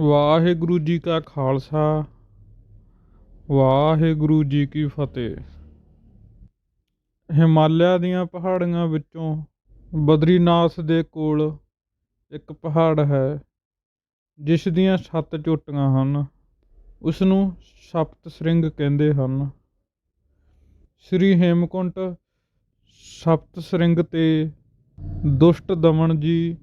ਵਾਹਿਗੁਰੂ ਜੀ ਕਾ ਖਾਲਸਾ, ਵਾਹਿਗੁਰੂ ਜੀ ਕੀ ਫਤਿਹ। ਹਿਮਾਲਿਆ ਦੀਆਂ ਪਹਾੜੀਆਂ ਵਿੱਚੋਂ ਬਦਰੀਨਾਥ ਦੇ ਕੋਲ ਇੱਕ ਪਹਾੜ ਹੈ, ਜਿਸ ਦੀਆਂ ਸੱਤ ਚੋਟੀਆਂ ਹਨ। ਉਸ ਨੂੰ ਸਪਤ ਸ੍ਰਿੰਗ ਕਹਿੰਦੇ ਹਨ। ਸ੍ਰੀ ਹੇਮਕੁੰਟ ਸਪਤ ਸ੍ਰਿੰਗ ਤੇ ਦੁਸ਼ਟ ਦਮਨ ਜੀ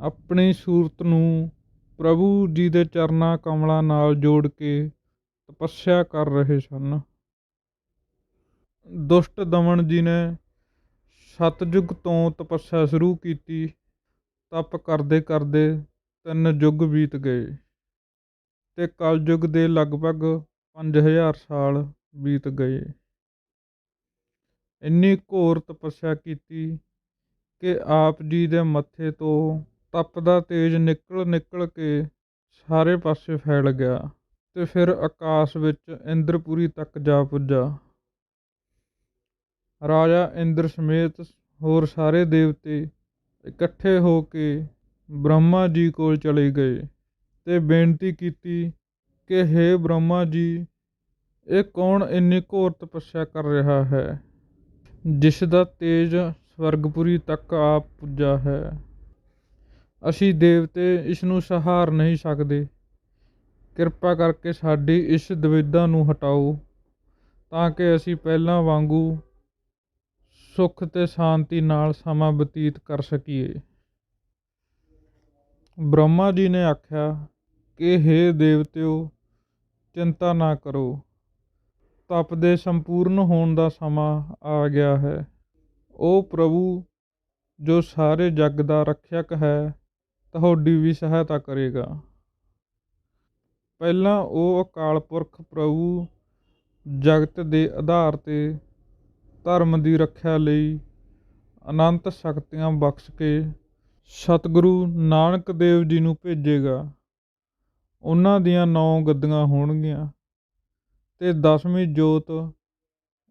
ਆਪਣੀ ਸੂਰਤ ਨੂੰ ਪ੍ਰਭੂ ਜੀ ਦੇ ਚਰਨਾਂ ਕਮਲਾਂ ਨਾਲ ਜੋੜ ਕੇ ਤਪੱਸਿਆ ਕਰ ਰਹੇ ਸਨ। ਦੁਸ਼ਟ ਦਮਨ ਜੀ ਨੇ ਸਤਜੁਗ ਤੋਂ ਤਪੱਸਿਆ ਸ਼ੁਰੂ ਕੀਤੀ। ਤਪ ਕਰਦੇ ਕਰਦੇ ਤਿੰਨ ਯੁੱਗ ਬੀਤ ਗਏ ਤੇ ਕਲਯੁਗ ਦੇ ਲਗਭਗ 5000 ਸਾਲ ਬੀਤ ਗਏ। ਇੰਨੀ ਘੋਰ ਤਪੱਸਿਆ ਕੀਤੀ ਕਿ ਆਪ ਜੀ ਦੇ ਮੱਥੇ ਤੋਂ ਤਪ ਦਾ ਤੇਜ ਨਿਕਲ ਨਿਕਲ ਕੇ ਸਾਰੇ ਪਾਸੇ ਫੈਲ ਗਿਆ ਤੇ ਫਿਰ ਆਕਾਸ਼ ਵਿੱਚ ਇੰਦਰਪੁਰੀ ਤੱਕ ਜਾ ਪੁੱਜਾ। ਰਾਜਾ ਇੰਦਰ ਸਮੇਤ ਹੋਰ ਸਾਰੇ ਦੇਵਤੇ ਇਕੱਠੇ ਹੋ ਕੇ ਬ੍ਰਹਮਾ ਜੀ ਕੋਲ ਚਲੇ ਗਏ ਤੇ ਬੇਨਤੀ ਕੀਤੀ ਕਿ हे ਬ੍ਰਹਮਾ ਜੀ, ਇਹ ਕੌਣ ਇੰਨੀ ਘੋਰ ਤਪੱਸਿਆ ਕਰ ਰਿਹਾ ਹੈ, ਜਿਸ ਦਾ ਤੇਜ ਸਵਰਗਪੁਰੀ ਤੱਕ ਆ ਪੁੱਜਾ ਹੈ। ਅਸੀਂ ਦੇਵਤੇ ਇਸ ਨੂੰ ਸਹਾਰ ਨਹੀਂ ਸਕਦੇ। ਕਿਰਪਾ ਕਰਕੇ ਸਾਡੀ ਇਸ ਦੁਵਿਧਾ ਨੂੰ ਹਟਾਓ, ਤਾਂ ਕਿ ਅਸੀਂ ਪਹਿਲਾਂ ਵਾਂਗੂ ਸੁੱਖ ਤੇ ਸ਼ਾਂਤੀ ਨਾਲ ਸਮਾਂ ਬਤੀਤ ਕਰ ਸਕੀਏ। ਬ੍ਰਹਮਾ ਜੀ ਨੇ ਆਖਿਆ ਕਿ हे ਦੇਵਤਿਓ, ਚਿੰਤਾ ਨਾ ਕਰੋ, ਤਪ ਦੇ ਸੰਪੂਰਨ ਹੋਣ ਦਾ ਸਮਾਂ ਆ ਗਿਆ ਹੈ। ਉਹ ਪ੍ਰਭੂ ਜੋ ਸਾਰੇ ਜੱਗ ਦਾ ਰੱਖਿਅਕ ਹੈ ਤੁਹਾਡੀ ਵੀ ਸਹਾਇਤਾ ਕਰੇਗਾ। ਪਹਿਲਾਂ ਉਹ ਅਕਾਲ ਪੁਰਖ ਪ੍ਰਭੂ ਜਗਤ ਦੇ ਆਧਾਰ ਤੇ ਧਰਮ ਦੀ ਰੱਖਿਆ ਲਈ ਅਨੰਤ ਸ਼ਕਤੀਆਂ ਬਖਸ਼ ਕੇ ਸਤਿਗੁਰੂ ਨਾਨਕ ਦੇਵ ਜੀ ਨੂੰ ਭੇਜੇਗਾ। ਉਹਨਾਂ ਦੀਆਂ ਨੌ ਗੱਦੀਆਂ ਹੋਣਗੀਆਂ ਤੇ ਦਸਵੀਂ ਜੋਤ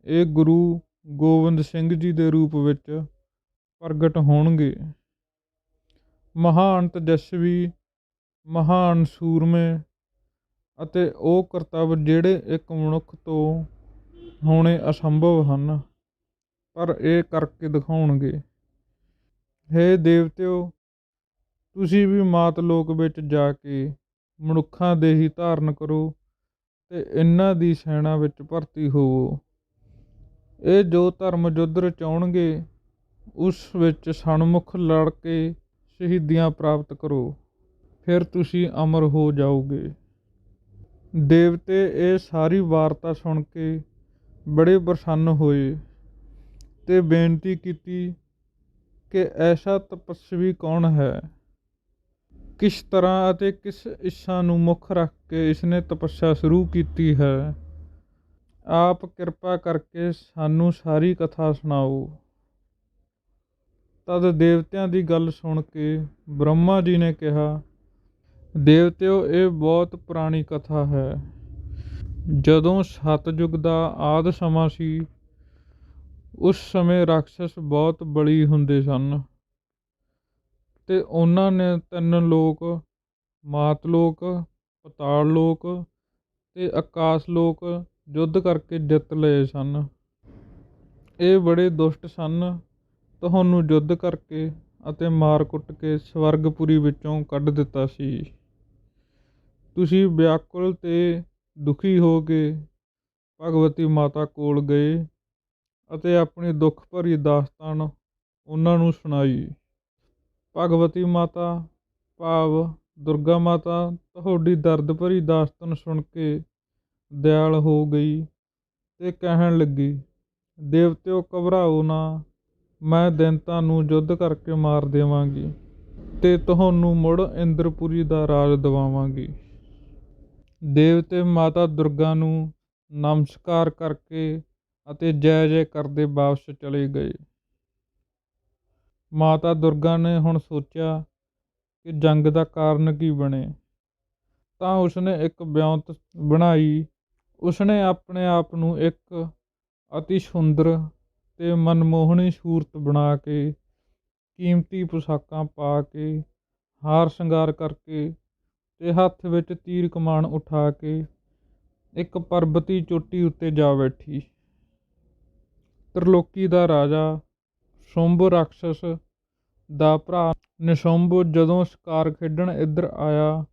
ਇਹ ਗੁਰੂ ਗੋਬਿੰਦ ਸਿੰਘ ਜੀ ਦੇ ਰੂਪ ਵਿੱਚ ਪ੍ਰਗਟ ਹੋਣਗੇ। ਮਹਾਨ ਤਜਸਵੀ, ਮਹਾਨ ਸੂਰਮੇ ਅਤੇ ਉਹ ਕਰਤੱਵ ਜਿਹੜੇ ਇੱਕ ਮਨੁੱਖ ਤੋਂ ਹੋਣੇ ਅਸੰਭਵ ਹਨ, ਪਰ ਇਹ ਕਰਕੇ ਦਿਖਾਉਣਗੇ। ਹੇ ਦੇਵਤਿਓ, ਤੁਸੀਂ ਵੀ ਮਾਤ ਲੋਕ ਵਿੱਚ ਜਾ ਕੇ ਮਨੁੱਖਾਂ ਦੇ ਹੀ ਧਾਰਨ ਕਰੋ ਤੇ ਇਹਨਾਂ ਦੀ ਸੈਨਾ ਵਿੱਚ ਭਰਤੀ ਹੋਵੋ। ਇਹ ਜੋ ਧਰਮ ਯੁੱਧ ਰਚਾਉਣਗੇ ਉਸ ਵਿੱਚ ਸਨਮੁਖ ਲੜ ਕੇ ਸ਼ਹੀਦੀਆਂ ਪ੍ਰਾਪਤ ਕਰੋ, ਫਿਰ ਤੁਸੀਂ ਅਮਰ ਹੋ ਜਾਓਗੇ। ਦੇਵਤੇ ਇਹ ਸਾਰੀ ਵਾਰਤਾ ਸੁਣ ਕੇ ਬੜੇ ਪ੍ਰਸੰਨ ਹੋਏ ਤੇ ਬੇਨਤੀ ਕੀਤੀ ਕਿ ਐਸਾ ਤਪਸਵੀ ਕੌਣ ਹੈ? ਕਿਸ ਤਰ੍ਹਾਂ ਅਤੇ ਕਿਸ ਇੱਛਾ ਨੂੰ ਮੁੱਖ ਰੱਖ ਕੇ ਇਸਨੇ ਤਪੱਸਿਆ ਸ਼ੁਰੂ ਕੀਤੀ ਹੈ? ਆਪ ਕਿਰਪਾ ਕਰਕੇ ਸਾਨੂੰ ਸਾਰੀ ਕਥਾ ਸੁਣਾਓ। ਤਦ ਦੇਵਤਿਆਂ ਦੀ ਗੱਲ ਸੁਣ ਕੇ ਬ੍ਰਹਮਾ ਜੀ ਨੇ ਕਿਹਾ, ਦੇਵਤਿਓ, ਇਹ ਬਹੁਤ ਪੁਰਾਣੀ ਕਥਾ ਹੈ। ਜਦੋਂ ਸਤਜੁਗ ਦਾ ਆਦ ਸਮਾਂ ਸੀ, ਉਸ ਸਮੇਂ ਰਾਖਸ਼ ਬਹੁਤ ਬਲੀ ਹੁੰਦੇ ਸਨ। ਤੇ ਉਹਨਾਂ ਨੇ ਤਿੰਨ ਲੋਕ, ਮਾਤ ਲੋਕ, ਪਤਾਲ ਲੋਕ ਤੇ ਆਕਾਸ਼ ਲੋਕ ਯੁੱਧ ਕਰਕੇ ਜਿੱਤ ਲਏ ਸਨ। ਇਹ ਬੜੇ ਦੁਸ਼ਟ ਸਨ ਤੁਹਾਨੂੰ ਯੁੱਧ ਕਰਕੇ ਅਤੇ ਮਾਰ ਕੁੱਟ ਕੇ ਸਵਰਗਪੁਰੀ ਵਿੱਚੋਂ ਕੱਢ ਦਿੱਤਾ ਸੀ। ਤੁਸੀਂ ਵਿਆਕੁਲ ਤੇ ਦੁਖੀ ਹੋ ਕੇ ਭਗਵਤੀ ਮਾਤਾ ਕੋਲ ਗਏ ਅਤੇ ਆਪਣੀ ਦੁੱਖ ਭਰੀ ਦਾਸਤਾਨ ਉਹਨਾਂ ਨੂੰ ਸੁਣਾਈ। ਭਗਵਤੀ ਮਾਤਾ, ਭਾਵ ਦੁਰਗਾ ਮਾਤਾ, ਤੁਹਾਡੀ ਦਰਦ ਭਰੀ ਦਾਸਤਾਨ ਸੁਣ ਕੇ ਦਿਆਲ ਹੋ ਗਈ ਤੇ ਕਹਿਣ ਲੱਗੀ, ਦੇਵਤਿਓ, ਘਬਰਾਓ ਨਾ। ਮੈਂ ਦੈਂਤਾਂ ਨੂੰ ਯੁੱਧ ਕਰਕੇ ਮਾਰ ਦੇਵਾਂਗੀ ਅਤੇ ਤੁਹਾਨੂੰ ਮੁੜ ਇੰਦਰਪੁਰੀ ਦਾ ਰਾਜ ਦਿਵਾਵਾਂਗੀ। ਦੇਵਤੇ ਮਾਤਾ ਦੁਰਗਾ ਨੂੰ ਨਮਸਕਾਰ ਕਰਕੇ ਅਤੇ ਜੈ ਜੈ ਕਰਦੇ ਵਾਪਸ ਚਲੇ ਗਏ। ਮਾਤਾ ਦੁਰਗਾ ਨੇ ਹੁਣ ਸੋਚਿਆ ਕਿ ਜੰਗ ਦਾ ਕਾਰਨ ਕੀ ਬਣੇ। ਤਾਂ ਉਸਨੇ ਇੱਕ ਬਿਉਂਤ ਬਣਾਈ। ਉਸਨੇ ਆਪਣੇ ਆਪ ਨੂੰ ਇੱਕ ਅਤੀ ਸੁੰਦਰ ਤੇ ਮਨਮੋਹਣੀ ਸੂਰਤ ਬਣਾ ਕੇ, ਕੀਮਤੀ ਪੁਸ਼ਾਕਾਂ ਪਾ ਕੇ, ਹਾਰ ਸ਼ਿੰਗਾਰ ਕਰਕੇ ਤੇ ਹੱਥ ਵਿੱਚ ਤੀਰ ਕਮਾਨ ਉਠਾ ਕੇ ਇੱਕ ਪਰਬਤੀ ਚੋਟੀ ਉੱਤੇ ਜਾ ਬੈਠੀ। ਤ੍ਰਿਲੋਕੀ ਦਾ ਰਾਜਾ, ਸ਼ੁੰਭ ਰਾਖਸ਼ਸ ਦਾ ਭਰਾ ਨਿਸ਼ੁੰਭ ਜਦੋਂ ਸ਼ਿਕਾਰ ਖੇਡਣ ਇੱਧਰ ਆਇਆ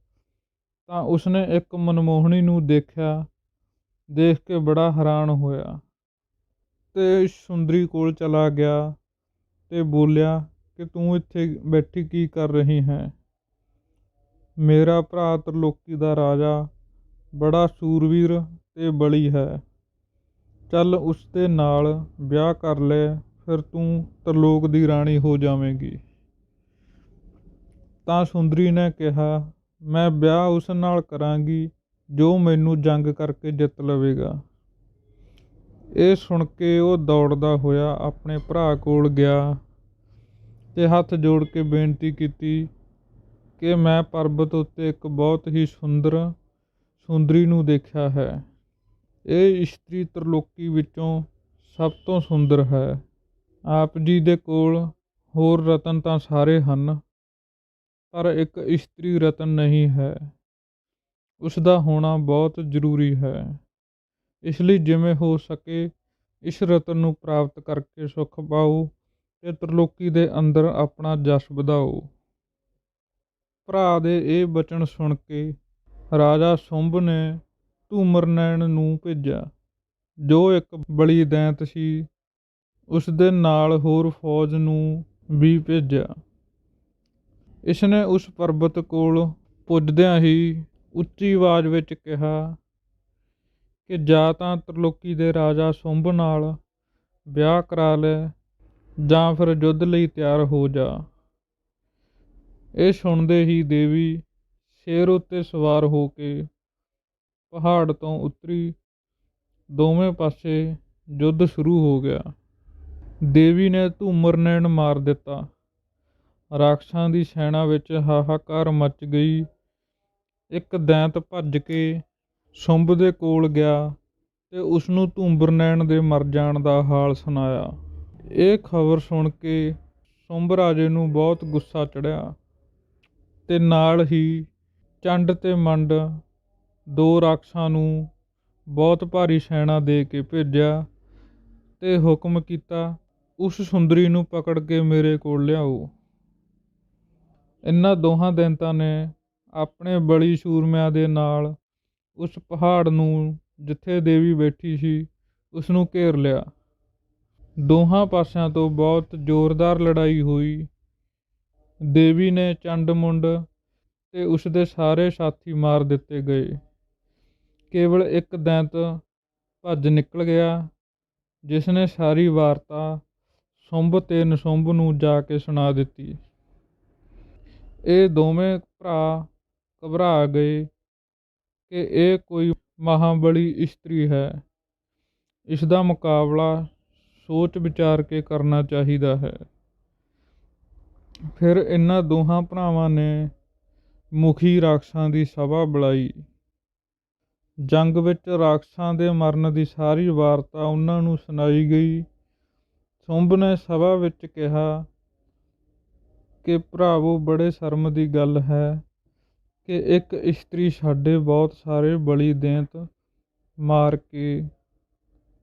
ਤਾਂ ਉਸਨੇ ਇੱਕ ਮਨਮੋਹਣੀ ਨੂੰ ਦੇਖਿਆ, ਦੇਖ ਕੇ ਬੜਾ ਹੈਰਾਨ ਹੋਇਆ। ਅਤੇ ਸੁੰਦਰੀ ਕੋਲ ਚਲਾ ਗਿਆ ਅਤੇ ਬੋਲਿਆ ਕਿ ਤੂੰ ਇੱਥੇ ਬੈਠੀ ਕੀ ਕਰ ਰਹੀ ਹੈ? ਮੇਰਾ ਭਰਾ ਤ੍ਰਿਲੋਕੀ ਦਾ ਰਾਜਾ, ਬੜਾ ਸੂਰਵੀਰ ਅਤੇ ਬਲੀ ਹੈ। ਚੱਲ ਉਸ ਦੇ ਨਾਲ ਵਿਆਹ ਕਰ ਲੈ, ਫਿਰ ਤੂੰ ਤਰਲੋਕ ਦੀ ਰਾਣੀ ਹੋ ਜਾਵੇਂਗੀ। ਤਾਂ ਸੁੰਦਰੀ ਨੇ ਕਿਹਾ, ਮੈਂ ਵਿਆਹ ਉਸ ਨਾਲ ਕਰਾਂਗੀ ਜੋ ਮੈਨੂੰ ਜੰਗ ਕਰਕੇ ਜਿੱਤ ਲਵੇਗਾ। ਇਹ ਸੁਣ ਕੇ ਉਹ ਦੌੜਦਾ ਹੋਇਆ ਆਪਣੇ ਭਰਾ ਕੋਲ ਗਿਆ ਤੇ ਹੱਥ ਜੋੜ ਕੇ ਬੇਨਤੀ ਕੀਤੀ ਕਿ ਮੈਂ ਪਰਬਤ ਉੱਤੇ ਇੱਕ ਬਹੁਤ ਹੀ ਸੁੰਦਰ ਸੁੰਦਰੀ ਨੂੰ ਦੇਖਿਆ ਹੈ। ਇਹ ਇਸਤਰੀ ਤਰਲੋਕੀ ਵਿੱਚੋਂ ਸਭ ਤੋਂ ਸੁੰਦਰ ਹੈ। ਆਪ ਜੀ ਦੇ ਕੋਲ ਹੋਰ ਰਤਨ ਤਾਂ ਸਾਰੇ ਹਨ, ਪਰ ਇੱਕ ਇਸਤਰੀ ਰਤਨ ਨਹੀਂ ਹੈ। ਉਸ ਦਾ ਹੋਣਾ ਬਹੁਤ ਜ਼ਰੂਰੀ ਹੈ। ਇਸ ਲਈ ਜਿਵੇਂ ਹੋ ਸਕੇ ਇਸ ਰਤਨ ਨੂੰ ਪ੍ਰਾਪਤ ਕਰਕੇ ਸੁਖ ਪਾਓ ਤੇ ਤਰਲੋਕੀ ਦੇ ਅੰਦਰ ਆਪਣਾ ਜਸ ਵਧਾਓ। ਭਰਾ ਦੇ ਇਹ ਬਚਨ ਸੁਣ ਕੇ ਰਾਜਾ ਸ਼ੁੰਭ ਨੇ ਧੂਮਰਨੈਣ ਨੂੰ ਭੇਜਿਆ। ਜੋ ਇੱਕ ਬਲੀ ਦੈਂਤ ਸੀ, ਉਸ ਦੇ ਨਾਲ ਹੋਰ ਫੌਜ ਨੂੰ ਵੀ ਭੇਜਿਆ। ਇਸ ਨੇ ਉਸ ਪਰਬਤ ਕੋਲ ਪੁੱਜਦਿਆਂ ਹੀ ਉੱਚੀ ਆਵਾਜ਼ ਵਿੱਚ ਕਿਹਾ ਕਿ ਜਾਂ ਤਾਂ ਤ੍ਰਿਲੋਕੀ ਦੇ ਰਾਜਾ ਸ਼ੁੰਭ ਨਾਲ ਵਿਆਹ ਕਰਾ ਲੈ ਜਾਂ ਫਿਰ ਯੁੱਧ ਲਈ ਤਿਆਰ ਹੋ ਜਾ। ਇਹ ਸੁਣਦੇ ਹੀ ਦੇਵੀ ਸ਼ੇਰ ਉੱਤੇ ਸਵਾਰ ਹੋ ਕੇ ਪਹਾੜ ਤੋਂ ਉਤਰੀ। ਦੋਵੇਂ ਪਾਸੇ ਯੁੱਧ ਸ਼ੁਰੂ ਹੋ ਗਿਆ। ਦੇਵੀ ਨੇ ਧੂਮਰਨੈਣ ਮਾਰ ਦਿੱਤਾ। ਰਾਖਸ਼ਾਂ ਦੀ ਸੈਨਾ ਵਿੱਚ ਹਾਹਾਕਾਰ ਮਚ ਗਈ। ਇੱਕ ਦੈਂਤ ਭੱਜ ਕੇ ਸ਼ੁੰਭ ਦੇ ਕੋਲ ਗਿਆ ਤੇ ਉਸ ਨੂੰ ਧੂਮਰਨੈਣ ਦੇ ਮਰ ਜਾਣ ਦਾ ਹਾਲ ਸੁਣਾਇਆ। ਇਹ ਖਬਰ ਸੁਣ ਕੇ ਸ਼ੁੰਭ ਰਾਜੇ ਨੂੰ ਬਹੁਤ ਗੁੱਸਾ ਚੜਿਆ ਤੇ ਨਾਲ ਹੀ ਚੰਡ ਤੇ ਮੰਡ ਦੋ ਰਾਖਸ਼ਾਂ ਨੂੰ ਬਹੁਤ ਭਾਰੀ ਸੈਨਾ ਦੇ ਕੇ ਭੇਜਿਆ ਤੇ ਹੁਕਮ ਕੀਤਾ ਉਸ ਸੁੰਦਰੀ ਨੂੰ ਪਕੜ ਕੇ ਮੇਰੇ ਕੋਲ ਲਿਆਓ। ਇਨ੍ਹਾਂ ਦੋਹਾਂ ਦੈਂਤਾਂ ਨੇ ਆਪਣੇ ਬਲੀ ਸ਼ੂਰਮਿਆਂ ਦੇ ਨਾਲ ਉਸ ਪਹਾੜ ਨੂੰ ਜਿੱਥੇ ਦੇਵੀ ਬੈਠੀ ਸੀ ਉਸ ਨੂੰ ਘੇਰ ਲਿਆ। ਦੋਹਾਂ ਪਾਸਿਆਂ ਤੋਂ ਬਹੁਤ ਜ਼ੋਰਦਾਰ ਲੜਾਈ ਹੋਈ। ਦੇਵੀ ਨੇ ਚੰਡ ਮੁੰਡ ਤੇ ਉਸ ਦੇ ਸਾਰੇ ਸਾਥੀ ਮਾਰ ਦਿੱਤੇ ਗਏ। ਕੇਵਲ ਇੱਕ ਦੈਂਤ ਭੱਜ ਨਿਕਲ ਗਿਆ ਜਿਸ ਨੇ ਸਾਰੀ ਵਾਰਤਾ ਸੁੰਭ ਤੇ ਨਸੁੰਭ ਨੂੰ ਜਾ ਕੇ ਸੁਣਾ ਦਿੱਤੀ। ਇਹ ਦੋਵੇਂ ਭਰਾ ਘਬਰਾ ਗਏ ਕਿ ਇਹ ਕੋਈ ਮਹਾਬਲੀ ਇਸਤਰੀ ਹੈ। ਇਸ ਦਾ ਮੁਕਾਬਲਾ ਸੋਚ ਵਿਚਾਰ ਕੇ ਕਰਨਾ ਚਾਹੀਦਾ ਹੈ। ਫਿਰ ਇਹਨਾਂ ਦੋਹਾਂ ਭਰਾਵਾਂ ਨੇ ਮੁਖੀ ਰਾਖਸ਼ਾਂ ਦੀ ਸਭਾ ਬੁਲਾਈ। ਜੰਗ ਵਿੱਚ ਰਾਖਸ਼ਾਂ ਦੇ ਮਰਨ ਦੀ ਸਾਰੀ ਵਾਰਤਾ ਉਹਨਾਂ ਨੂੰ ਸੁਣਾਈ ਗਈ। ਸੁੰਭ ਨੇ ਸਭਾ ਵਿੱਚ ਕਿਹਾ ਕਿ ਭਰਾਵੋ, ਬੜੇ ਸ਼ਰਮ ਦੀ ਗੱਲ ਹੈ। ਕਿ ਇੱਕ ਇਸਤਰੀ ਸਾਡੇ ਬਹੁਤ ਸਾਰੇ ਬਲੀ ਦੇਂਤ ਮਾਰ ਕੇ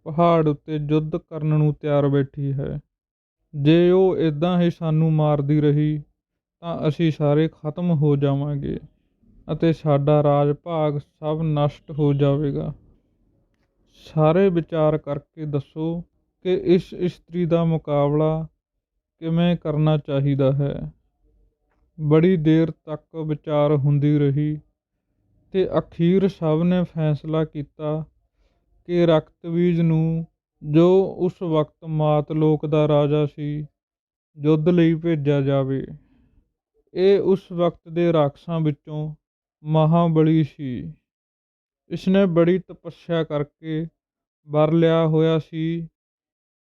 ਪਹਾੜ ਉੱਤੇ ਯੁੱਧ ਕਰਨ ਨੂੰ ਤਿਆਰ ਬੈਠੀ ਹੈ। ਜੇ ਉਹ ਇਦਾਂ ਹੀ ਸਾਨੂੰ ਮਾਰਦੀ ਰਹੀ, ਤਾਂ ਅਸੀਂ ਸਾਰੇ ਖਤਮ ਹੋ ਜਾਵਾਂਗੇ ਅਤੇ ਸਾਡਾ ਰਾਜ ਭਾਗ ਸਭ ਨਸ਼ਟ ਹੋ ਜਾਵੇਗਾ। ਸਾਰੇ ਵਿਚਾਰ ਕਰਕੇ ਦੱਸੋ ਕਿ ਇਸ ਇਸਤਰੀ ਦਾ ਮੁਕਾਬਲਾ ਕਿਵੇਂ ਕਰਨਾ ਚਾਹੀਦਾ ਹੈ? ਬੜੀ ਦੇਰ ਤੱਕ ਵਿਚਾਰ ਹੁੰਦੀ ਰਹੀ ਤੇ ਅਖੀਰ ਸਭ ਨੇ ਫੈਸਲਾ ਕੀਤਾ ਕਿ ਰਕਤਵੀਜ ਨੂੰ ਜੋ ਉਸ ਵਕਤ ਮਾਤ ਲੋਕ ਦਾ ਰਾਜਾ ਸੀ, ਯੁੱਧ ਲਈ ਭੇਜਿਆ ਜਾਵੇ। ਇਹ ਉਸ ਵਕਤ ਦੇ ਰਾਖਸ਼ਾਂ ਵਿੱਚੋਂ ਮਹਾਬਲੀ ਸੀ। ਇਸਨੇ ਬੜੀ ਤਪੱਸਿਆ ਕਰਕੇ ਵਰ ਲਿਆ ਹੋਇਆ ਸੀ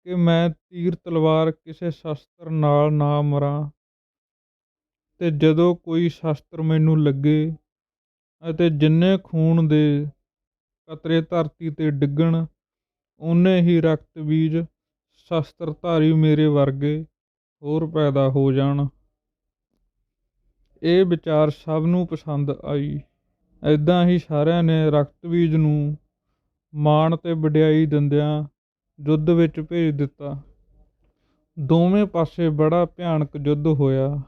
ਕਿ ਮੈਂ ਤੀਰ ਤਲਵਾਰ ਕਿਸੇ ਸ਼ਸਤਰ ਨਾਲ ਨਾ ਮਰਾਂ। ਤੇ ਜਦੋਂ ਕੋਈ ਸ਼ਸਤਰ ਮੈਨੂੰ ਲੱਗੇ ਅਤੇ ਜਿੰਨੇ ਖੂਨ ਦੇ ਕਤਰੇ ਧਰਤੀ ਤੇ ਡਿੱਗਣ, ਓਨੇ ਹੀ ਰਕਤ ਬੀਜ ਸ਼ਸਤਰਧਾਰੀ ਮੇਰੇ ਵਰਗੇ ਹੋਰ ਪੈਦਾ ਹੋ ਜਾਣ। ਇਹ ਵਿਚਾਰ ਸਭ ਨੂੰ ਪਸੰਦ ਆਈ। ਐਦਾਂ ਹੀ ਸਾਰਿਆਂ ਨੇ ਰਕਤਬੀਜ ਨੂੰ ਮਾਣ ਤੇ ਵਡਿਆਈ ਦਿੰਦਿਆਂ ਯੁੱਧ ਵਿੱਚ ਭੇਜ ਦਿੱਤਾ। ਦੋਵੇਂ ਪਾਸੇ ਬੜਾ ਭਿਆਨਕ ਯੁੱਧ ਹੋਇਆ।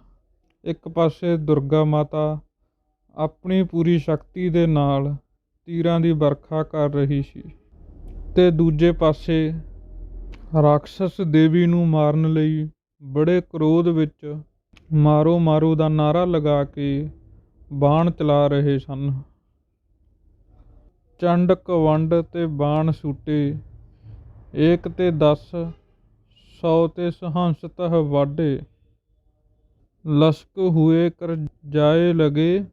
ਇੱਕ ਪਾਸੇ ਦੁਰਗਾ ਮਾਤਾ ਆਪਣੀ ਪੂਰੀ ਸ਼ਕਤੀ ਦੇ ਨਾਲ ਤੀਰਾਂ ਦੀ ਵਰਖਾ ਕਰ ਰਹੀ ਸੀ ਤੇ ਦੂਜੇ ਪਾਸੇ ਰਾਖਸ਼ਸ ਦੇਵੀ ਨੂੰ ਮਾਰਨ ਲਈ ਬੜੇ ਕ੍ਰੋਧ ਵਿੱਚ ਮਾਰੋ ਮਾਰੋ ਦਾ ਨਾਰਾ ਲਗਾ ਕੇ ਬਾਣ ਚਲਾ ਰਹੇ ਸਨ। ਚੰਡ ਕਵੰਡ ਤੇ ਬਾਣ ਸੂਟੇ, ਏਕ ਤੇ 10 ਸੌ ਤੇ ਸਹੰਸ ਵਾਢੇ ਲਸਕ ਹੁਏ ਕਰ ਜਾਏ ਲਗੇ,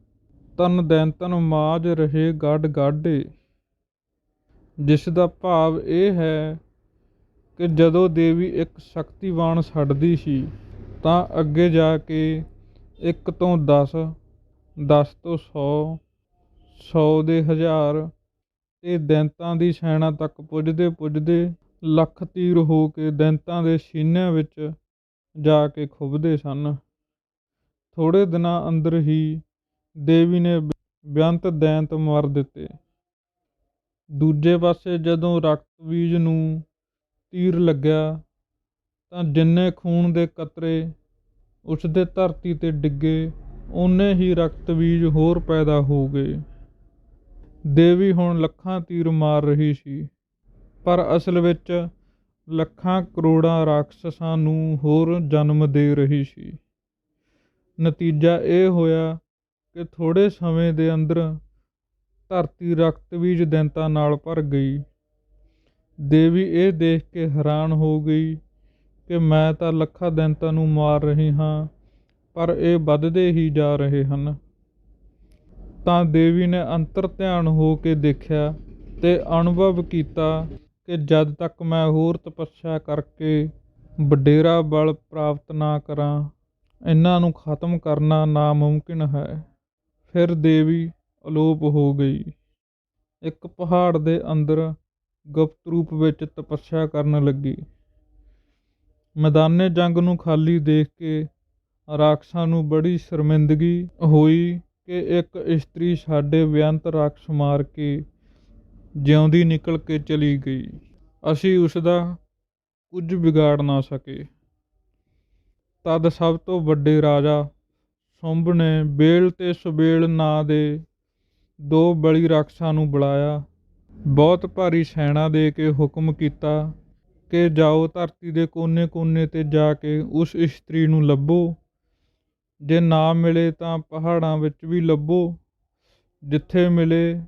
ਤਨ ਦੈਂਤਨ ਮਾਜ ਰਹੇ ਗੱਡ ਗਾਢੇ। ਜਿਸ ਦਾ ਭਾਵ ਇਹ ਹੈ ਕਿ ਜਦੋਂ ਦੇਵੀ ਇੱਕ ਸ਼ਕਤੀਵਾਨ ਛੱਡਦੀ ਸੀ, ਤਾਂ ਅੱਗੇ ਜਾ ਕੇ 1 ਤੋਂ 10 10 ਤੋਂ 100 100 ਦੇ ਹਜ਼ਾਰ ਤੇ ਦੈਂਤਾਂ ਦੀ ਸੈਨਾ ਤੱਕ ਪੁੱਜਦੇ ਪੁੱਜਦੇ ਲੱਖ ਤੀਰ ਹੋ ਕੇ ਦੈਂਤਾਂ ਦੇ ਸੀਨਿਆਂ ਵਿੱਚ ਜਾ ਕੇ ਖੁੱਭਦੇ ਸਨ। ਥੋੜ੍ਹੇ ਦਿਨਾਂ ਅੰਦਰ ਹੀ ਦੇਵੀ ਨੇ ਬੇਅੰਤ ਦੈਂਤ ਮਾਰ ਦਿੱਤੇ। ਦੂਜੇ ਪਾਸੇ ਜਦੋਂ ਰਕਤ ਬੀਜ ਨੂੰ ਤੀਰ ਲੱਗਿਆ ਤਾਂ ਜਿੰਨੇ ਖੂਨ ਦੇ ਕਤਰੇ ਉਸ ਦੇ ਧਰਤੀ ਤੇ ਡਿੱਗੇ, ਓਨੇ ਹੀ ਰਕਤਬੀਜ਼ ਹੋਰ ਪੈਦਾ ਹੋ ਗਏ। ਦੇਵੀ ਹੁਣ ਲੱਖਾਂ ਤੀਰ ਮਾਰ ਰਹੀ ਸੀ, ਪਰ ਅਸਲ ਵਿੱਚ ਲੱਖਾਂ ਕਰੋੜਾਂ ਰਾਖਸ਼ਾਂ ਨੂੰ ਹੋਰ ਜਨਮ ਦੇ ਰਹੀ ਸੀ। ਨਤੀਜਾ ਇਹ ਹੋਇਆ ਕਿ ਥੋੜ੍ਹੇ ਸਮੇਂ ਦੇ ਅੰਦਰ ਧਰਤੀ ਰਕਤ ਬੀਜ ਦੈਂਤਾਂ ਨਾਲ ਭਰ ਗਈ। ਦੇਵੀ ਇਹ ਦੇਖ ਕੇ ਹੈਰਾਨ ਹੋ ਗਈ ਕਿ ਮੈਂ ਤਾਂ ਲੱਖਾਂ ਦੈਂਤਾਂ ਨੂੰ ਮਾਰ ਰਹੀ ਹਾਂ, ਪਰ ਇਹ ਵੱਧਦੇ ਹੀ ਜਾ ਰਹੇ ਹਨ। ਤਾਂ ਦੇਵੀ ਨੇ ਅੰਤਰ ਧਿਆਨ ਹੋ ਕੇ ਦੇਖਿਆ ਤੇ ਅਨੁਭਵ ਕੀਤਾ ਕਿ ਜਦ ਤੱਕ ਮੈਂ ਹੋਰ ਤਪੱਸਿਆ ਕਰਕੇ ਵਡੇਰਾ ਬਲ ਪ੍ਰਾਪਤ ਨਾ ਕਰਾਂ ਇਹਨਾਂ ਨੂੰ ਖਤਮ ਕਰਨਾ ਨਾਮੁਮਕਿਨ ਹੈ। ਫਿਰ ਦੇਵੀ ਅਲੋਪ ਹੋ ਗਈ। ਇੱਕ ਪਹਾੜ ਦੇ ਅੰਦਰ ਗੁਪਤ ਰੂਪ ਵਿੱਚ ਤਪੱਸਿਆ ਕਰਨ ਲੱਗੀ। ਮੈਦਾਨੇ ਜੰਗ ਨੂੰ ਖਾਲੀ ਦੇਖ ਕੇ ਰਾਖਸ਼ਾਂ ਨੂੰ ਬੜੀ ਸ਼ਰਮਿੰਦਗੀ ਹੋਈ ਕਿ ਇੱਕ ਇਸਤਰੀ ਸਾਡੇ ਬੇਅੰਤ ਰਾਖਸ਼ ਮਾਰ ਕੇ ਜਿਉਂਦੀ ਨਿਕਲ ਕੇ ਚਲੀ ਗਈ। ਅਸੀਂ ਉਸ ਦਾ ਕੁਝ ਵਿਗਾੜ ਨਾ ਸਕੇ। ਤਦ ਸਭ ਤੋਂ ਵੱਡੇ ਰਾਜਾ ਸੁੰਭ ਨੇ ਬੇਲ ਤੇ ਸੁਬੇਲ ਨਾਂ ਦੇ ਦੋ ਬਲੀ ਰਾਖਸ਼ਾਂ ਨੂੰ ਬੁਲਾਇਆ। ਬਹੁਤ ਭਾਰੀ ਸੈਨਾ ਦੇ ਕੇ ਹੁਕਮ ਕੀਤਾ ਕਿ ਜਾਓ ਧਰਤੀ ਦੇ ਕੋਨੇ-ਕੋਨੇ ਤੇ ਜਾ ਕੇ ਉਸ ਇਸਤਰੀ ਨੂੰ ਲੱਭੋ। ਜੇ ਨਾ ਮਿਲੇ ਤਾਂ ਪਹਾੜਾਂ ਵਿੱਚ ਵੀ ਲੱਭੋ। ਜਿੱਥੇ ਮਿਲੇ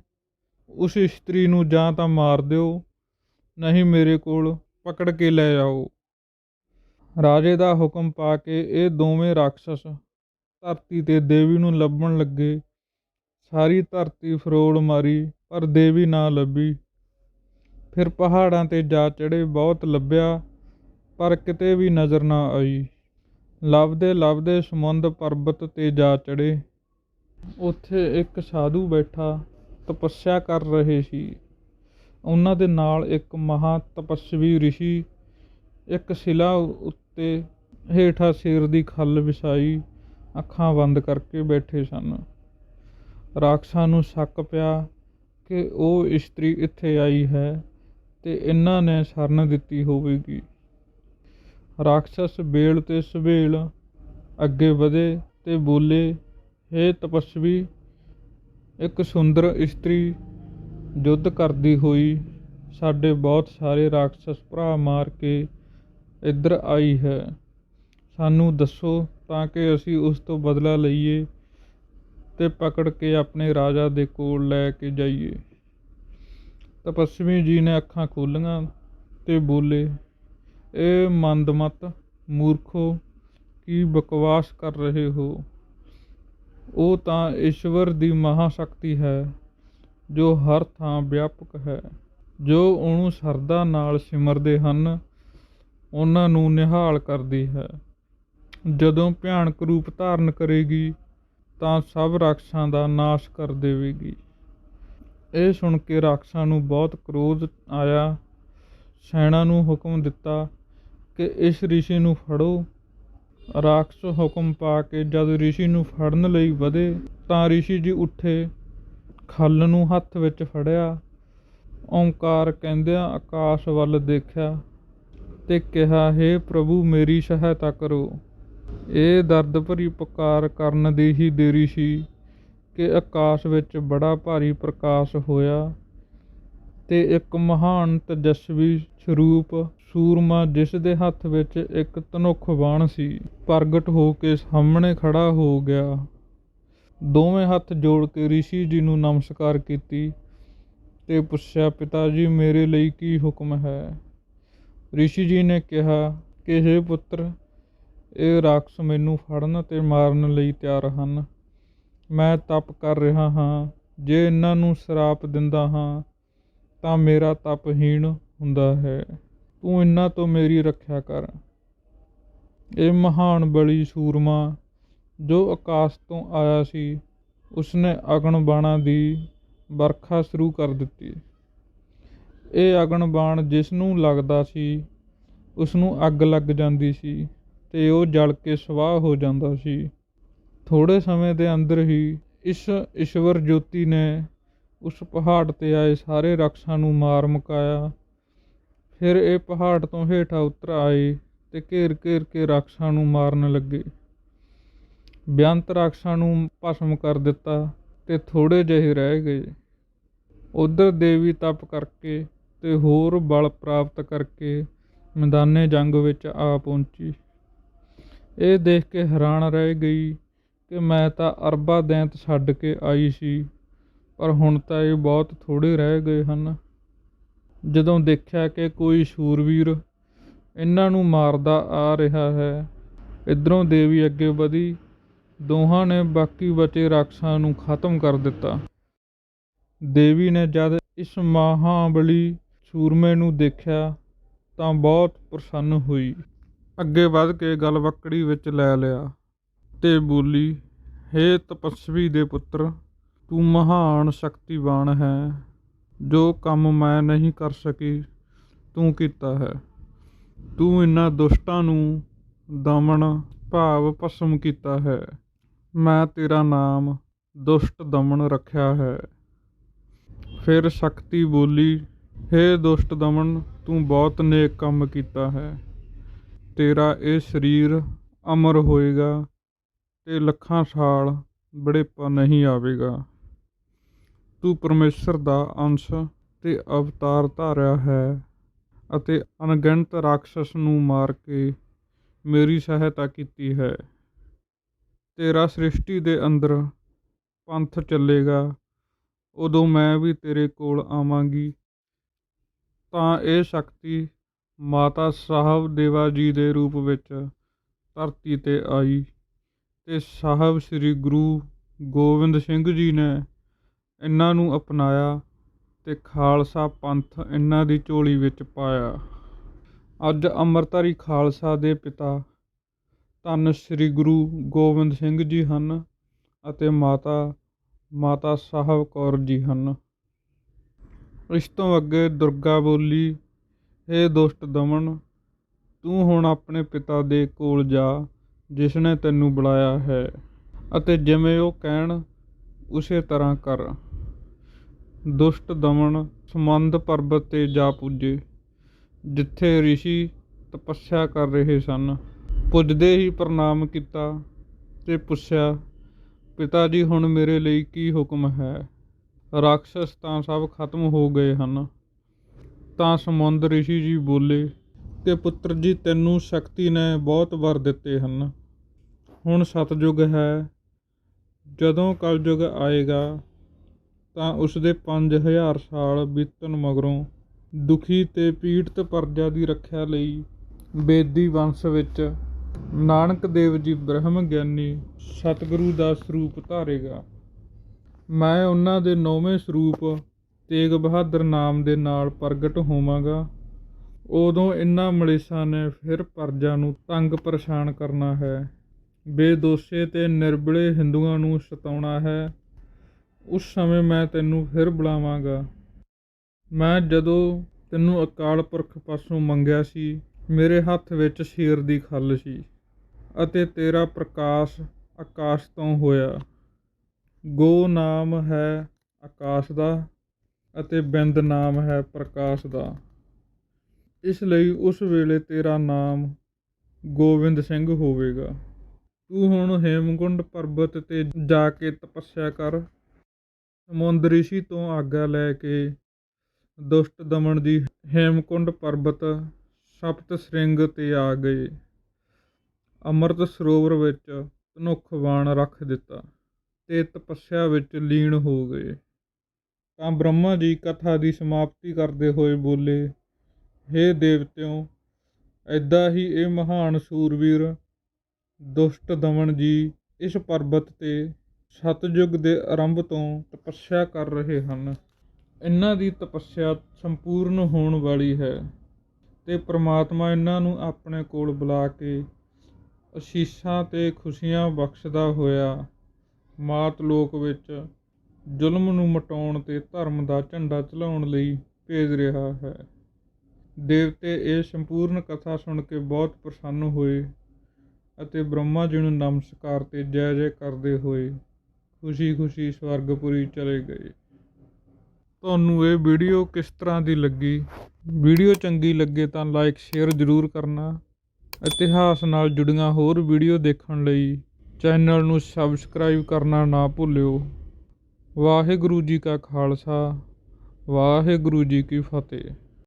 ਉਸ ਇਸਤਰੀ ਨੂੰ ਜਾਂ ਤਾਂ ਮਾਰ ਦਿਓ, ਨਹੀਂ ਮੇਰੇ ਕੋਲ ਪਕੜ ਕੇ ਲੈ ਆਓ। ਰਾਜੇ ਦਾ ਹੁਕਮ ਪਾ ਕੇ ਇਹ ਦੋਵੇਂ ਰਾਖਸ਼ ਧਰਤੀ ਤੇ ਦੇਵੀ ਨੂੰ ਲੱਭਣ ਲੱਗੇ। ਸਾਰੀ ਧਰਤੀ ਫਰੋੜ ਮਾਰੀ, ਪਰ ਦੇਵੀ ਨਾ ਲੱਭੀ। ਫਿਰ ਪਹਾੜਾਂ ਤੇ ਜਾ ਚੜੇ ਬਹੁਤ ਲੱਭਿਆ, ਪਰ ਕਿਤੇ ਵੀ ਨਜ਼ਰ ਨਾ ਆਈ। ਲੱਭਦੇ ਲੱਭਦੇ ਸਮੁੰਦ ਪਰਬਤ ਤੇ ਜਾ ਚੜੇ ਉੱਥੇ ਇੱਕ ਸਾਧੂ ਬੈਠਾ, ਤਪੱਸਿਆ ਕਰ ਰਹੇ ਸੀ। ਉਹਨਾਂ ਦੇ ਨਾਲ ਇੱਕ ਮਹਾ ਤਪਸਵੀ ਰਿਸ਼ੀ ਇੱਕ ਸ਼ਿਲਾ ਉੱਤੇ ਹੇਠਾਂ ਸਿਰ ਦੀ ਖੱਲ ਵਿਛਾਈ, ਅੱਖਾਂ ਬੰਦ ਕਰਕੇ ਬੈਠੇ ਸਨ। ਰਾਖਸ਼ਾਂ ਨੂੰ ਸ਼ੱਕ ਪਿਆ ਕਿ ਉਹ ਇਸਤਰੀ ਇੱਥੇ ਆਈ ਹੈ ਤੇ ਇਹਨਾਂ ਨੇ ਸ਼ਰਨ ਦਿੱਤੀ ਹੋਵੇਗੀ। ਰਾਖਸ਼ਸ ਬੇਲ ਤੇ ਸਵੇਲ ਅੱਗੇ ਵਧੇ ਤੇ ਬੋਲੇ, ਹੇ ਤਪਸਵੀ, ਇੱਕ ਸੁੰਦਰ ਇਸਤਰੀ ਯੁੱਧ ਕਰਦੀ ਹੋਈ, ਸਾਡੇ ਬਹੁਤ ਸਾਰੇ ਰਾਖਸ਼ਸ ਭਰਾ ਮਾਰ ਕੇ ਇੱਧਰ ਆਈ ਹੈ। ਸਾਨੂੰ ਦੱਸੋ ਤਾਂ ਕਿ ਅਸੀਂ ਉਸ ਤੋਂ ਬਦਲਾ ਲਈਏ ਤੇ ਪਕੜ ਕੇ ਆਪਣੇ ਰਾਜਾ ਦੇ ਕੋਲ ਲੈ ਕੇ ਜਾਈਏ। ਤਪਸਵੀ ਜੀ ਨੇ ਅੱਖਾਂ ਖੋਲੀਆਂ ਤੇ ਬੋਲੇ, ਇਹ ਮੰਦਮਤ ਮੂਰਖੋ, ਕੀ ਬਕਵਾਸ ਕਰ ਰਹੇ ਹੋ? ਉਹ ਤਾਂ ਈਸ਼ਵਰ ਦੀ ਮਹਾ ਸ਼ਕਤੀ ਹੈ, ਜੋ ਹਰ ਥਾਂ ਵਿਆਪਕ ਹੈ। ਜੋ ਉਹਨੂੰ ਸਰਦਾ ਨਾਲ ਸਿਮਰਦੇ ਹਨ ਉਹਨਾਂ ਨੂੰ ਨਿਹਾਲ ਕਰਦੀ ਹੈ। ਜਦੋਂ ਭਿਆਨਕ ਰੂਪ ਧਾਰਨ ਕਰੇਗੀ, ਤਾਂ ਸਭ ਰਾਖਸ਼ਾਂ ਦਾ ਨਾਸ਼ ਕਰ ਦੇਵੇਗੀ। ਇਹ ਸੁਣ ਕੇ ਰਾਖਸ਼ਾਂ ਨੂੰ ਬਹੁਤ ਕ੍ਰੋਧ ਆਇਆ। ਸੈਣਾ ਨੂੰ ਹੁਕਮ ਦਿੱਤਾ ਕਿ ਇਸ ਰਿਸ਼ੀ ਨੂੰ ਫੜੋ। ਰਾਖਸ਼ ਹੁਕਮ ਪਾ ਕੇ ਜਦ ਰਿਸ਼ੀ ਨੂੰ ਫੜਨ ਲਈ ਵਧੇ, ਤਾਂ ਰਿਸ਼ੀ ਜੀ ਉੱਠੇ, ਖੱਲ ਨੂੰ ਹੱਥ ਵਿੱਚ ਫੜਿਆ। ਓਂਕਾਰ ਕਹਿੰਦਿਆਂ ਆਕਾਸ਼ ਵੱਲ ਦੇਖਿਆ। ਤੇ ਕਿਹਾ हे ਪ੍ਰਭੂ, ਮੇਰੀ ਸਹਾਇਤਾ ਕਰੋ। ਇਹ ਦਰਦ ਭਰੀ ਪੁਕਾਰ ਕਰਨ ਦੀ ਹੀ ਦੇਰੀ ਸੀ ਕਿ ਆਕਾਸ਼ ਵਿੱਚ ਬੜਾ ਭਾਰੀ ਪ੍ਰਕਾਸ਼ ਹੋਇਆ ਤੇ ਇੱਕ ਮਹਾਨ ਤੇਜਸਵੀ ਸਰੂਪ ਸੂਰਮਾ, ਜਿਸ ਦੇ ਹੱਥ ਵਿੱਚ ਇੱਕ ਧਨੁਖ ਬਾਣ ਸੀ, ਪ੍ਰਗਟ ਹੋ ਕੇ ਸਾਹਮਣੇ ਖੜਾ ਹੋ ਗਿਆ। ਦੋਵੇਂ ਹੱਥ ਜੋੜ ਕੇ ਰਿਸ਼ੀ ਜੀ ਨੂੰ ਨਮਸਕਾਰ ਕੀਤੀ ਤੇ ਪੁੱਛਿਆ, ਪਿਤਾ ਜੀ, ਮੇਰੇ ਲਈ ਕੀ ਹੁਕਮ ਹੈ? ਰਿਸ਼ੀ ਜੀ ਨੇ ਕਿਹਾ ਕਿ हे ਪੁੱਤਰ, ਇਹ ਰਾਖਸ਼ ਮੈਨੂੰ ਫੜਨ ਤੇ ਮਾਰਨ ਲਈ ਤਿਆਰ ਹਨ। ਮੈਂ ਤਪ ਕਰ ਰਿਹਾ ਹਾਂ। ਜੇ ਇਹਨਾਂ ਨੂੰ ਸ਼ਰਾਪ ਦਿੰਦਾ ਹਾਂ, ਤਾਂ ਮੇਰਾ ਤਪਹੀਣ ਹੁੰਦਾ ਹੈ। ਤੂੰ ਇਹਨਾਂ ਤੋਂ ਮੇਰੀ ਰੱਖਿਆ ਕਰ। ਇਹ ਮਹਾਨ ਬਲੀ ਸੂਰਮਾ ਜੋ ਆਕਾਸ਼ ਤੋਂ ਆਇਆ ਸੀ, ਉਸਨੇ ਅਗਨ ਬਾਣਾ ਦੀ ਵਰਖਾ ਸ਼ੁਰੂ ਕਰ ਦਿੱਤੀ। ਇਹ ਅਗਨ ਬਾਣ ਜਿਸ ਨੂੰ ਲੱਗਦਾ ਸੀ ਉਸ ਨੂੰ ਅੱਗ ਲੱਗ ਜਾਂਦੀ ਸੀ ਤੇ ਉਹ ਜਲ ਕੇ ਸਵਾਹ ਹੋ ਜਾਂਦਾ ਸੀ। ਥੋੜੇ ਸਮੇਂ ਦੇ ਅੰਦਰ ਹੀ ਇਸ ਈਸ਼ਵਰ ਜੋਤੀ ਨੇ ਉਸ ਪਹਾੜ ਤੇ ਆਏ ਸਾਰੇ ਰਾਖਸ਼ਾਂ ਨੂੰ ਮਾਰ ਮੁਕਾਇਆ। ਫਿਰ ਇਹ ਪਹਾੜ ਤੋਂ ਹੇਠਾਂ ਉਤਰ ਆਏ ਤੇ ਘੇਰ ਘੇਰ ਕੇ ਰਾਖਸ਼ਾਂ ਨੂੰ ਮਾਰਨ ਲੱਗੇ। ਬੇਅੰਤ ਰਾਖਸ਼ਾਂ ਨੂੰ ਭਸਮ ਕਰ ਦਿੱਤਾ ਤੇ ਥੋੜੇ ਜਿਹੇ ਰਹਿ ਗਏ। ਉਧਰ ਦੇਵੀ ਤਪ ਕਰਕੇ ਤੇ ਹੋਰ ਬਲ ਪ੍ਰਾਪਤ ਕਰਕੇ ਮੈਦਾਨੇ ਜੰਗ ਵਿੱਚ ਆ ਪਹੁੰਚੀ। ਇਹ ਦੇਖ ਕੇ ਹੈਰਾਨ ਰਹਿ ਗਈ ਕਿ ਮੈਂ ਤਾਂ ਅਰਬਾ ਦੈਂਤ ਛੱਡ ਕੇ ਆਈ ਸੀ, ਪਰ ਹੁਣ ਤਾਂ ਇਹ ਬਹੁਤ ਥੋੜੇ ਰਹਿ ਗਏ ਹਨ। ਜਦੋਂ ਦੇਖਿਆ ਕਿ ਕੋਈ ਸ਼ੂਰਵੀਰ ਇਹਨਾਂ ਨੂੰ ਮਾਰਦਾ ਆ ਰਿਹਾ ਹੈ, ਇਧਰੋਂ ਦੇਵੀ ਅੱਗੇ ਵਧੀ, ਦੋਹਾਂ ਨੇ ਬਾਕੀ ਬਚੇ ਰਾਖਸ਼ਾਂ ਨੂੰ ਖਤਮ ਕਰ ਦਿੱਤਾ। ਦੇਵੀ ਨੇ ਜਦ ਇਸ ਮਹਾਬਲੀ ਸੂਰਮੇ ਨੂੰ ਦੇਖਿਆ ਤਾਂ ਬਹੁਤ ਪ੍ਰਸੰਨ ਹੋਈ। ਅੱਗੇ ਵੱਧ ਕੇ ਗਲਵੱਕੜੀ ਵਿੱਚ ਲੈ ਲਿਆ ਤੇ ਬੋਲੀ हे ਤਪਸਵੀ ਦੇ ਪੁੱਤਰ, ਤੂੰ ਮਹਾਨ ਸ਼ਕਤੀਵਾਨ ਹੈ। ਜੋ ਕੰਮ ਮੈਂ ਨਹੀਂ ਕਰ ਸਕੀ, ਤੂੰ ਕੀਤਾ ਹੈ। ਤੂੰ ਇਨ੍ਹਾਂ ਦੁਸ਼ਟਾਂ ਨੂੰ ਦਮਨ ਭਾਵ ਭਸਮ ਕੀਤਾ ਹੈ। ਮੈਂ ਤੇਰਾ ਨਾਮ ਦੁਸ਼ਟ ਦਮਨ ਰੱਖਿਆ ਹੈ। ਫਿਰ ਸ਼ਕਤੀ ਬੋਲੀ ਹੇ ਦੁਸ਼ਟ ਦਮਨ, ਤੂੰ ਬਹੁਤ ਨੇਕ ਕੰਮ ਕੀਤਾ ਹੈ। ਤੇਰਾ ਇਹ ਸਰੀਰ ਅਮਰ ਹੋਏਗਾ ਤੇ ਲੱਖਾਂ ਸਾਲ ਬੜੇਪਾ ਨਹੀਂ ਆਵੇਗਾ। ਤੂੰ ਪਰਮੇਸ਼ਰ ਦਾ ਅੰਸ਼ ਤੇ ਅਵਤਾਰ ਧਾਰਿਆ ਹੈ ਅਤੇ ਅਣਗਿਣਤ ਰਾਖਸ਼ ਨੂੰ ਮਾਰ ਕੇ ਮੇਰੀ ਸਹਾਇਤਾ ਕੀਤੀ ਹੈ। ਤੇਰਾ ਸ੍ਰਿਸ਼ਟੀ ਦੇ ਅੰਦਰ ਪੰਥ ਚੱਲੇਗਾ। ਉਦੋਂ ਮੈਂ ਵੀ ਤੇਰੇ ਕੋਲ ਆਵਾਂਗੀ ਤਾਂ ਇਹ ਸ਼ਕਤੀ ਮਾਤਾ ਸਾਹਿਬ ਦੇਵਾ ਜੀ ਦੇ ਰੂਪ ਵਿੱਚ ਧਰਤੀ ਤੇ ਆਈ ਤੇ ਸਾਹਿਬ ਸ੍ਰੀ ਗੁਰੂ ਗੋਬਿੰਦ ਸਿੰਘ ਜੀ ਨੇ ਇਹਨਾਂ ਨੂੰ ਅਪਣਾਇਆ ਤੇ ਖਾਲਸਾ ਪੰਥ ਇਹਨਾਂ ਦੀ ਝੋਲੀ ਵਿੱਚ ਪਾਇਆ। ਅੱਜ ਅੰਮ੍ਰਿਤਧਾਰੀ ਖਾਲਸਾ ਦੇ ਪਿਤਾ ਧੰਨ ਸ੍ਰੀ ਗੁਰੂ ਗੋਬਿੰਦ ਸਿੰਘ ਜੀ ਹਨ ਅਤੇ ਮਾਤਾ ਮਾਤਾ ਸਾਹਿਬ ਕੌਰ ਜੀ ਹਨ। ਇਸ ਤੋਂ ਅੱਗੇ ਦੁਰਗਾ ਬੋਲੀ, ਹੇ ਦੁਸ਼ਟ ਦਮਨ, ਤੂੰ ਹੁਣ ਆਪਣੇ ਪਿਤਾ ਦੇ ਕੋਲ ਜਾ ਜਿਸ ਨੇ ਤੈਨੂੰ ਬੁਲਾਇਆ ਹੈ, ਅਤੇ ਜਿਵੇਂ ਉਹ ਕਹਿਣ, ਉਸੇ ਤਰ੍ਹਾਂ ਕਰ। ਦੁਸ਼ਟ ਦਮਨ ਸਮੰਦ ਪਰਬਤ ਤੇ ਜਾ ਪੁੱਜੇ, ਜਿੱਥੇ ਰਿਸ਼ੀ ਤਪੱਸਿਆ ਕਰ ਰਹੇ ਸਨ। ਪੁੱਜਦੇ ਹੀ ਪ੍ਰਣਾਮ ਕੀਤਾ ਤੇ ਪੁੱਛਿਆ, ਪਿਤਾ ਜੀ, ਹੁਣ ਮੇਰੇ ਲਈ ਕੀ ਹੁਕਮ ਹੈ? ਰਾਖਸ਼ ਤਾਂ ਸਭ ਖਤਮ ਹੋ ਗਏ ਹਨ। ਤਾਂ ਸਮੁੰਦ ਰਿਸ਼ੀ ਜੀ ਬੋਲੇ ਕਿ ਪੁੱਤਰ ਜੀ, ਤੈਨੂੰ ਸ਼ਕਤੀ ਨੇ ਬਹੁਤ ਵਰ ਦਿੱਤੇ ਹਨ। ਹੁਣ ਸਤਜੁਗ ਹੈ, ਜਦੋਂ ਕਲਯੁਗ ਆਏਗਾ, ਤਾਂ ਉਸ ਦੇ 5000 ਸਾਲ ਬੀਤਣ ਮਗਰੋਂ ਦੁਖੀ ਤੇ ਪੀੜਤ ਪਰਜਾ ਦੀ ਰੱਖਿਆ ਲਈ ਬੇਦੀ ਵੰਸ਼ ਵਿੱਚ ਨਾਨਕ ਦੇਵ ਜੀ ਬ੍ਰਹਮ ਗਿਆਨੀ ਸਤਿਗੁਰੂ ਦਾ ਸਰੂਪ ਧਾਰੇਗਾ। ਮੈਂ ਉਹਨਾਂ ਦੇ ਨੌਵੇਂ ਸਰੂਪ ਤੇਗ ਬਹਾਦਰ ਨਾਮ ਦੇ ਨਾਲ ਪ੍ਰਗਟ ਹੋਵਾਂਗਾ। ਉਦੋਂ ਇਨ੍ਹਾਂ ਮਲੇਸ਼ਾਂ ਨੇ ਫਿਰ ਪਰਜਾ ਨੂੰ ਤੰਗ ਪਰੇਸ਼ਾਨ ਕਰਨਾ ਹੈ। ਬੇਦੋਸ਼ੇ ਤੇ ਨਿਰਬਲੇ ਹਿੰਦੂਆਂ ਨੂੰ ਸਤਾਉਣਾ ਹੈ। ਉਸ ਸਮੇਂ ਮੈਂ ਤੈਨੂੰ ਫਿਰ ਬੁਲਾਵਾਂਗਾ। ਮੈਂ ਜਦੋਂ ਤੈਨੂੰ ਅਕਾਲ ਪੁਰਖ ਪਾਸੋਂ ਮੰਗਿਆ ਸੀ, ਮੇਰੇ ਹੱਥ ਵਿੱਚ ਸ਼ੇਰ ਦੀ ਖੱਲ ਸੀ ਅਤੇ ਤੇਰਾ ਪ੍ਰਕਾਸ਼ ਆਕਾਸ਼ ਤੋਂ ਹੋਇਆ। ਗੋ ਨਾਮ ਹੈ ਆਕਾਸ਼ ਦਾ ਅਤੇ ਬਿੰਦ ਨਾਮ ਹੈ ਪ੍ਰਕਾਸ਼ ਦਾ। ਇਸ ਲਈ ਉਸ ਵੇਲੇ ਤੇਰਾ ਨਾਮ ਗੋਬਿੰਦ ਸਿੰਘ ਹੋਵੇਗਾ। ਤੂੰ ਹੁਣ ਹੇਮਕੁੰਡ ਪਰਬਤ ਤੇ ਜਾ ਕੇ ਤਪੱਸਿਆ ਕਰ। ਸਮੁੰਦ ਰਿਸ਼ੀ ਤੋਂ ਆਗਿਆ ਲੈ ਕੇ ਦੁਸ਼ਟ ਦਮਨ ਦੀ ਹੇਮਕੁੰਡ ਪਰਬਤ ਸਪਤ ਸ੍ਰਿੰਗ ਤੇ ਆ ਗਏ। ਅੰਮ੍ਰਿਤ ਸਰੋਵਰ ਵਿੱਚ ਧਨੁੱਖ ਬਾਣ ਰੱਖ ਦਿੱਤਾ। ਤੇ ਤਪੱਸਿਆ ਵਿੱਚ ਲੀਨ ਹੋ ਗਏ। ਤਾਂ ਬ੍ਰਹਮਾ ਜੀ ਕਥਾ ਦੀ ਸਮਾਪਤੀ ਕਰਦੇ ਹੋਏ ਬੋਲੇ, ਹੇ ਦੇਵਤਿਓ ਐਦਾਂ ਹੀ ਇਹ ਮਹਾਨ ਸੂਰਵੀਰ ਦੁਸ਼ਟ ਦਮਨ ਜੀ ਇਸ ਪਰਬਤ ਤੇ ਸਤਜੁਗ ਦੇ ਆਰੰਭ ਤੋਂ ਤਪੱਸਿਆ ਕਰ ਰਹੇ ਹਨ। ਇਹਨਾਂ ਦੀ ਤਪੱਸਿਆ ਸੰਪੂਰਨ ਹੋਣ ਵਾਲੀ ਹੈ ਤੇ ਪ੍ਰਮਾਤਮਾ ਇਹਨਾਂ ਨੂੰ ਆਪਣੇ ਕੋਲ ਬੁਲਾ ਕੇ ਅਸ਼ੀਸ਼ਾਂ ਤੇ ਖੁਸ਼ੀਆਂ ਬਖਸ਼ਦਾ ਹੋਇਆ ਮਾਤ ਲੋਕ ਵਿੱਚ ਜ਼ੁਲਮ ਨੂੰ ਮਟਾਉਣ ਤੇ ਧਰਮ ਦਾ ਝੰਡਾ ਚਲਾਉਣ ਲਈ ਭੇਜ ਰਿਹਾ ਹੈ। ਦੇਵਤੇ ਇਹ ਸੰਪੂਰਨ ਕਥਾ ਸੁਣ ਕੇ ਬਹੁਤ ਪ੍ਰਸੰਨ ਹੋਏ ਅਤੇ ਬ੍ਰਹਮਾ ਜੀ ਨੂੰ ਨਮਸਕਾਰ ਤੇ ਜੈ ਜੈ ਕਰਦੇ ਹੋਏ ਖੁਸ਼ੀ-ਖੁਸ਼ੀ ਸਵਰਗਪੁਰੀ ਚਲੇ ਗਏ। ਤੁਹਾਨੂੰ ਇਹ ਵੀਡੀਓ ਕਿਸ ਤਰ੍ਹਾਂ ਦੀ ਲੱਗੀ? ਵੀਡੀਓ ਚੰਗੀ ਲੱਗੇ ਤਾਂ ਲਾਈਕ, ਸ਼ੇਅਰ ਜ਼ਰੂਰ ਕਰਨਾ। ਇਤਿਹਾਸ ਨਾਲ ਜੁੜੀਆਂ ਹੋਰ ਵੀਡੀਓ ਦੇਖਣ ਲਈ ਚੈਨਲ ਨੂੰ ਸਬਸਕ੍ਰਾਈਬ ਕਰਨਾ ਨਾ ਭੁੱਲਿਓ। ਵਾਹਿਗੁਰੂ ਜੀ ਕਾ ਖਾਲਸਾ ਵਾਹਿਗੁਰੂ ਜੀ ਕੀ ਫਤਿਹ।